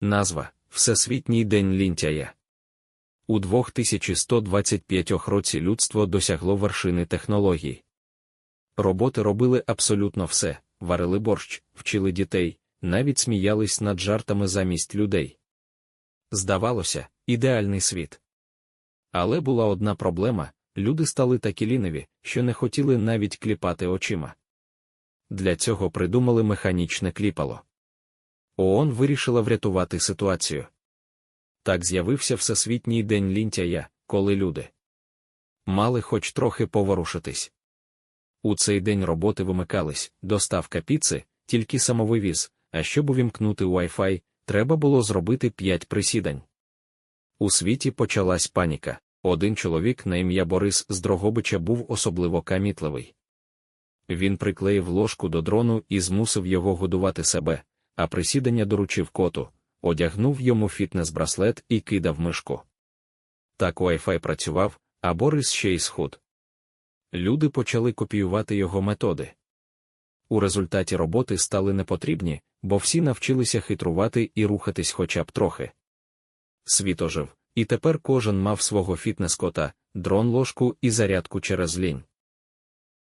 Назва Всесвітній день лінтяя. У 2125 році людство досягло вершини технологій. Роботи робили абсолютно все, варили борщ, вчили дітей, навіть сміялись над жартами замість людей. Здавалося, ідеальний світ. Але була одна проблема люди стали такі ліниві, що не хотіли навіть кліпати очима. Для цього придумали механічне кліпало. ООН вирішила врятувати ситуацію. Так з'явився Всесвітній день лінтяя, коли люди мали хоч трохи поворушитись. У цей день роботи вимикались, доставка піци, тільки самовивіз, а щоб увімкнути Wi-Fi, треба було зробити п'ять присідань. У світі почалась паніка. Один чоловік на ім'я Борис з Дрогобича був особливо камітливий. Він приклеїв ложку до дрону і змусив його годувати себе, а присідання доручив коту, одягнув йому фітнес-браслет і кидав мишку. Так Wi-Fi працював, а Борис ще й схуд. Люди почали копіювати його методи. У результаті роботи стали непотрібні, бо всі навчилися хитрувати і рухатись хоча б трохи. Світ ожив, і тепер кожен мав свого фітнес-кота, дрон ложку і зарядку через лінь.